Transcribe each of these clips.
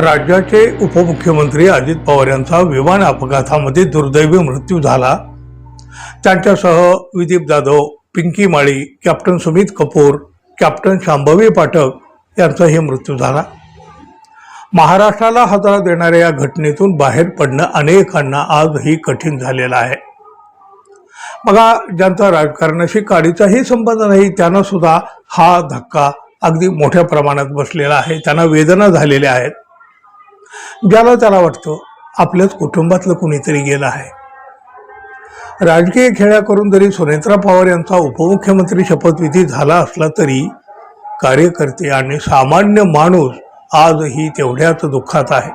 राज्याचे उपमुख्यमंत्री अजित पवार यांचा विमान अपघातामध्ये दुर्दैवी मृत्यू झाला. त्यांच्यासह विदीप जाधव पिंकी माळी कॅप्टन सुमित कपूर कॅप्टन शांभवी पाठक यांचाही मृत्यू झाला. महाराष्ट्राला हादरा देणाऱ्या या घटनेतून बाहेर पडणं अनेकांना आजही कठीण झालेलं आहे. बघा ज्यांचा राजकारणाशी काडीचाही संबंध नाही त्यांना सुद्धा हा धक्का अगदी मोठ्या प्रमाणात बसलेला आहे. त्यांना वेदना झालेल्या आहेत. ज्याला त्याला वाटतं आपल्याच कुटुंबातलं कुणीतरी गेलं आहे. राजकीय खेळ्या करून जरी सुनेत्रा पवार यांचा उपमुख्यमंत्री शपथविधी झाला असला तरी कार्यकर्ते आणि सामान्य माणूस आजही तेवढ्याच दुःखात आहे.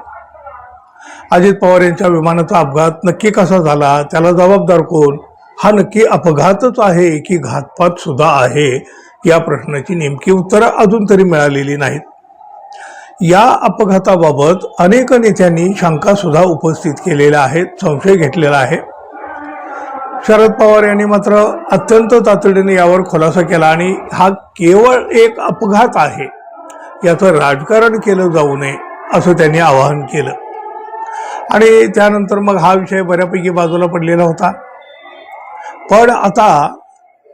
अजित पवार यांच्या विमानाचा अपघात नक्की कसा झाला त्याला जबाबदार कोण? हा नक्की अपघातच आहे की घातपात सुद्धा आहे या प्रश्नाची नेमकी उत्तरं अजून तरी मिळालेली नाहीत. या अपघाताबाबत अनेक नेत्यांनी शंकासुद्धा उपस्थित केलेल्या आहेत संशय घेतलेला आहे. शरद पवार यांनी मात्र अत्यंत तातडीने यावर खुलासा केला आणि हा केवळ एक अपघात आहे याचं राजकारण केलं जाऊ नये असं त्यांनी आवाहन केलं. आणि त्यानंतर मग हा विषय बऱ्यापैकी बाजूला पडलेला होता. पण आता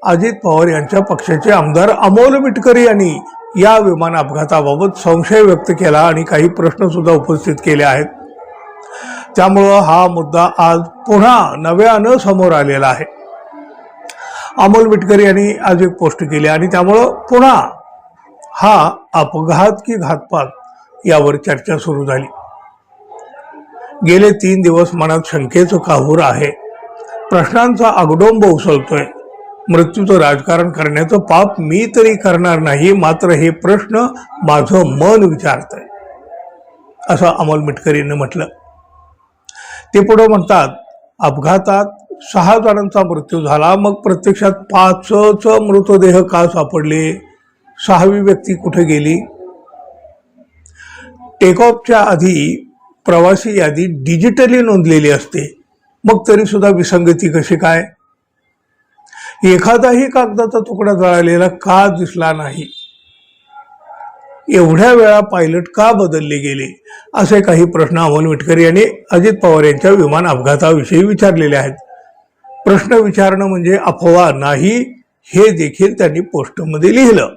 अजित पवार यांच्या पक्षाचे आमदार अमोल मिटकरी यांनी या विमान अपघाताबाबत संशय व्यक्त केला आणि काही प्रश्नसुद्धा उपस्थित केले आहेत. त्यामुळं हा मुद्दा आज पुन्हा नव्यानं समोर आलेला आहे. अमोल मिटकरी यांनी आज एक पोस्ट केली आणि त्यामुळं पुन्हा हा अपघात की घातपात यावर चर्चा सुरू झाली. गेले तीन दिवस मनात शंकेचं काहूर आहे. प्रश्नांचा अगडोंब उसळतोय. मृत्यूचं राजकारण करण्याचं पाप मी तरी करणार नाही मात्र हे प्रश्न माझं मन विचारतंय. असं अमोल मिटकरीनं म्हटलं. ते पुढं म्हणतात अपघातात सहा जणांचा मृत्यू झाला मग प्रत्यक्षात पाचच मृतदेह का सापडले? सहावी व्यक्ती कुठे गेली? टेकऑफच्या आधी प्रवासी यादी डिजिटली नोंदलेली असते मग तरी सुद्धा विसंगती कशी काय? एखादाही कागदाचा तुकडा जळालेला का दिसला नाही? एवढ्या वेळा पायलट का बदलले गेले? असे काही प्रश्न अमोल मिटकर यांनी अजित पवार यांच्या विमान अपघाताविषयी विचारलेले आहेत. प्रश्न विचारणं म्हणजे अफवा नाही हे देखील त्यांनी पोस्टमध्ये लिहिलं.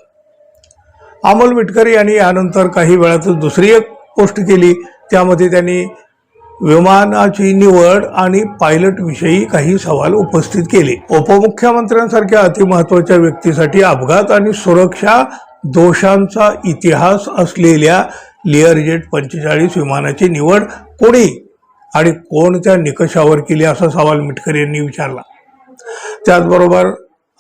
अमोल मिटकर यांनी यानंतर काही वेळातच दुसरी एक पोस्ट केली. त्यामध्ये त्यांनी विमानाची निवड आणि पायलट विषयी काही सवाल उपस्थित केले. उपमुख्यमंत्र्यांसारख्या अतिमहत्वाच्या व्यक्तीसाठी अपघात आणि सुरक्षा दोषांचा इतिहास असलेल्या लिअरजेट पंचेचाळीस विमानाची निवड कोणी आणि कोणत्या निकषावर केली असा सवाल मिटकर यांनी विचारला. त्याचबरोबर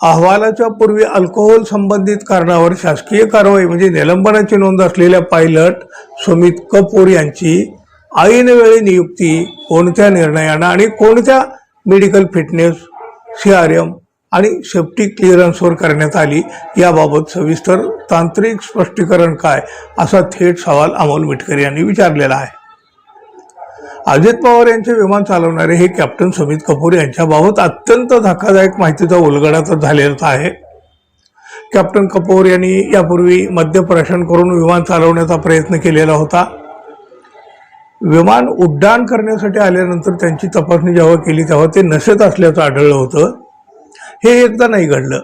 अहवालाच्या पूर्वी अल्कोहोल संबंधित कारणावर शासकीय कारवाई म्हणजे निलंबनाची नोंद असलेल्या पायलट सुमित कपूर यांची ऐनवेळी नियुक्ती कोणत्या निर्णयानं आणि कोणत्या medical fitness C R M आणि सेफ्टी क्लिअरन्सवर करण्यात आली याबाबत सविस्तर तांत्रिक स्पष्टीकरण काय असा थेट सवाल अमोल मिटकरी यांनी विचारलेला आहे. अजित पवार यांचे विमान चालवणारे हे कॅप्टन सुमित कपूर यांच्याबाबत अत्यंत धक्कादायक माहितीचा उलगडा तर झालेलाच आहे. कॅप्टन कपूर यांनी यापूर्वी मद्यप्राशन करून विमान चालवण्याचा प्रयत्न केलेला होता. विमान उड्डाण करण्यासाठी आल्यानंतर त्यांची तपासणी जेव्हा केली तेव्हा ते नशेत असल्याचं आढळलं होतं. हे एकदा नाही घडलं.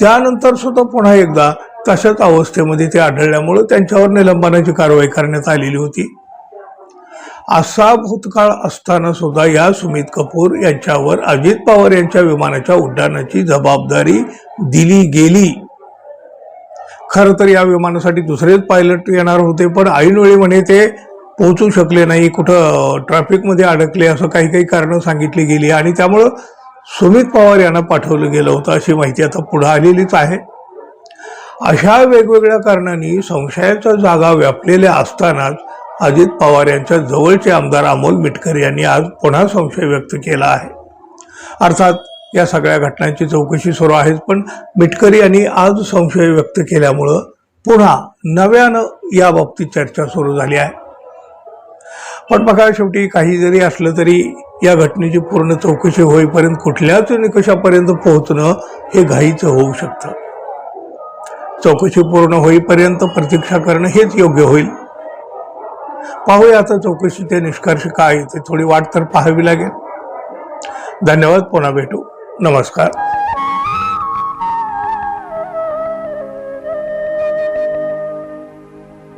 त्यानंतर सुद्धा पुन्हा एकदा तशाच अवस्थेमध्ये ते आढळल्यामुळं त्यांच्यावर निलंबनाची कारवाई करण्यात आलेली होती. असा भूतकाळ असताना सुद्धा या सुमित कपूर यांच्यावर अजित पवार यांच्या विमानाच्या उड्डाणाची जबाबदारी दिली गेली. खरं तर या विमानासाठी दुसरेच पायलट येणार होते पण ऐनवेळी म्हणे ते पोहोचू शकले नाही कुठं ट्रॅफिकमध्ये अडकले असं काही काही कारणं सांगितली गेली. आणि त्यामुळं सुमित पवार यांना पाठवलं गेलं होतं अशी माहिती आता पुढं आलेलीच आहे. अशा वेगवेगळ्या कारणांनी संशयाच्या जागा व्यापलेल्या असतानाच अजित पवार यांच्या जवळचे आमदार अमोल मिटकर यांनी आज पुन्हा संशय व्यक्त केला आहे. अर्थात या सगळ्या घटनांची चौकशी सुरू आहेच पण मिटकरी यांनी आज संशय व्यक्त केल्यामुळं पुन्हा नव्यानं याबाबतीत चर्चा सुरू झाली आहे. पण बघा शेवटी काही जरी असलं तरी या घटनेची पूर्ण चौकशी होईपर्यंत कुठल्याच निकषापर्यंत पोहोचणं हे घाईचं होऊ शकतं. चौकशी पूर्ण होईपर्यंत प्रतीक्षा करणं हेच योग्य होईल. पाहूया आता चौकशीचे निष्कर्ष काय ते थोडी वाट तर पाहावी लागेल. धन्यवाद पुन्हा भेटू. नमस्कार.